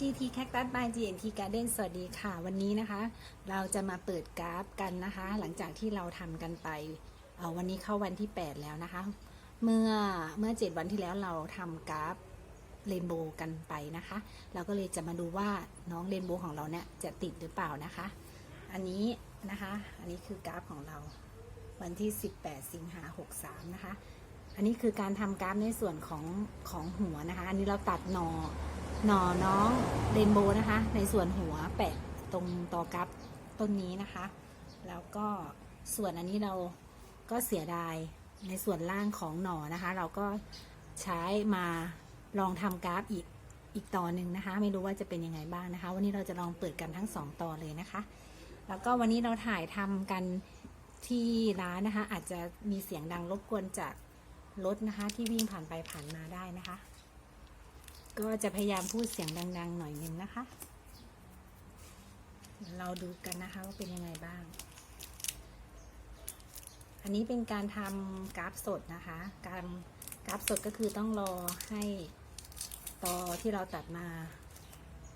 GT Cactus by GNT Garden สวัสดีค่ะ วันนี้นะคะ เราจะมาเปิดกราฟกันนะคะ หลังจากที่เราทำกันไปวันนี้เข้าวันที่ 8 แล้วนะคะ เมื่อเมื่อ 7 วันที่แล้วเราทำกราฟเรนโบว์กันไปนะคะ เราก็เลยจะมาดูว่าน้องเรนโบว์ของเราเนี่ยจะติดหรือเปล่านะคะ อันนี้นะคะ อันนี้คือกราฟของเราวันที่ 18 สิงหา63 นะคะ อันนี้คือการทำกราฟในส่วนของของหัวนะคะ อันนี้เราตัดหนอ หนอน้องเรนโบว์นะคะ ในส่วนหัวแปะตรงตอกราฟต้นนี้นะคะ แล้วก็ส่วนอันนี้เราก็เสียดายในส่วนล่างของหนอนะคะ เราก็ใช้มาลองทำกราฟอีกอีกต่อหนึ่งนะคะ ไม่รู้ว่าจะเป็นยังไงบ้างนะคะ วันนี้เราจะลองเปิดกันทั้งสองต่อเลยนะคะ แล้วก็วันนี้เราถ่ายทำกันที่ร้านนะคะ อาจจะมีเสียงดังรบกวนจากรถนะคะ ที่วิ่งผ่านไปผ่านมาได้นะคะ ก็จะพยายามพูดเสียงดัง ๆ หน่อยนึงนะคะ เราดูกันนะคะว่าเป็นยังไงบ้าง อันนี้เป็นการทำกราฟสดนะคะ การกราฟสดก็คือต้องรอให้ตอที่เราตัดมา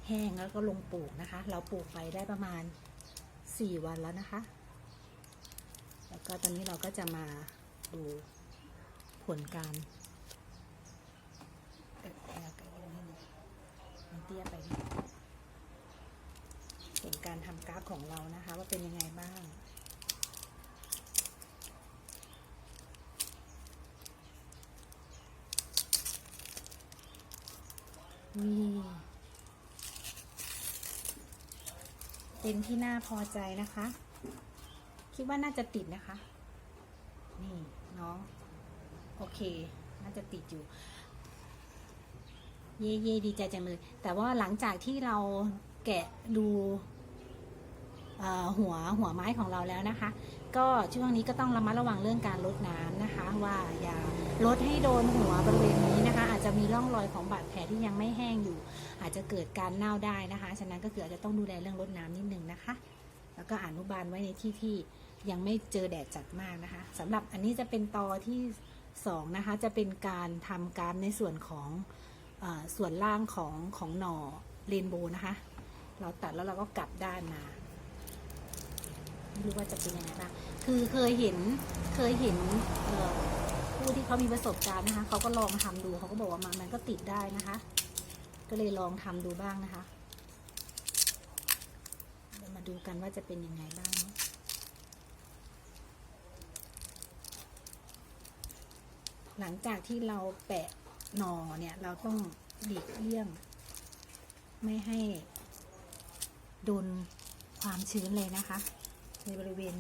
แห้งแล้วก็ลงปลูกนะคะ เราปลูกไปได้ประมาณ 4 วันแล้วนะคะ แล้วก็ตอนนี้เราก็จะมาดูผลการเอ่อเอาไกลๆนิดนึงมัน เตี้ยไปนิดผลการทำกราฟของเรานะคะ ว่าเป็นยังไงบ้างนี่เป็นที่น่าพอใจนะคะ คิดว่าน่าจะติดนะคะ นี่น้อง โอเค น่าจะติดอยู่ เย่เย่ดีใจจังเลย แต่ว่าหลังจากที่เราแกะดูหัวหัวไม้ของเราแล้วนะคะ ก็ช่วงนี้ก็ต้องระมัดระวังเรื่องการลดน้ำนะคะ ว่าอย่าลดให้โดนหัวบริเวณนี้นะคะ อาจจะมีร่องรอยของบาดแผลที่ยังไม่แห้งอยู่ อาจจะเกิดการเน่าได้นะคะ ฉะนั้นก็คืออาจจะต้องดูแลเรื่องลดน้ำนิดนึงนะคะ แล้วก็อนุบาลไว้ในที่ที่ยังไม่เจอแดดจัดมากนะคะสำหรับอันนี้จะเป็นตอที่สองนะคะจะเป็นการทำกามในส่วนของ ส่วนล่างของของหน่อเรนโบว์นะคะ เราตัดแล้วเราก็กลับด้านมาไม่รู้ว่าจะเป็นยังไงบ้างคือเคยเห็นเคยเห็นผู้ที่เขามีประสบการณ์นะคะเขาก็ลองทำดูเขาก็บอกว่ามันมันก็ติดได้นะคะ ก็เลยลองทำดูบ้างนะคะเดี๋ยวมาดูกันว่าจะเป็นยังไงบ้างหลังจากที่เราแปะ หนอเนี่ยเราต้องหลีกเลี่ยง ไม่ให้โดนความชื้นเลยนะคะ ในบริเวณ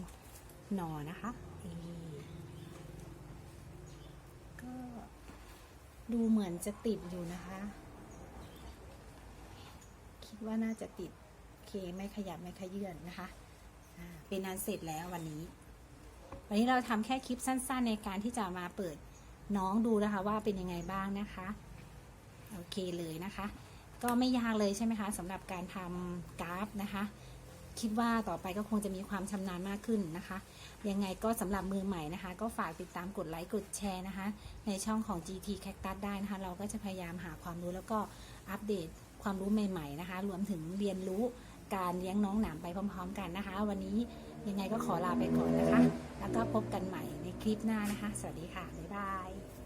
หนอนะคะก็ดูเหมือนจะติดอยู่นะคะ คิดว่าน่าจะติดเคไม่ขยับไม่ขยื่นนะคะ เป็นอันเสร็จแล้ววันนี้ วันนี้เราทำแค่คลิปสั้น ๆ ในการที่จะมาเปิด น้องดูนะคะว่าเป็นยังไงบ้างนะคะ โอเคเลยนะคะ ก็ไม่ยากเลยใช่ไหมคะสำหรับการทำกราฟนะคะ คิดว่าต่อไปก็คงจะมีความชำนาญมากขึ้นนะคะ ยังไงก็สำหรับมือใหม่นะคะ ก็ฝากติดตามกดไลค์กดแชร์นะคะ ในช่องของ GT Cactus ได้นะคะ เราก็จะพยายามหาความรู้แล้วก็อัปเดตความรู้ใหม่ ๆ นะคะ รวมถึงเรียนรู้การเลี้ยงน้องหนามไปพร้อม ๆ กันนะคะ วันนี้ ยังไงก็ขอลาไปก่อนนะคะ แล้วก็พบกันใหม่ในคลิปหน้านะคะ สวัสดีค่ะ บ๊ายบาย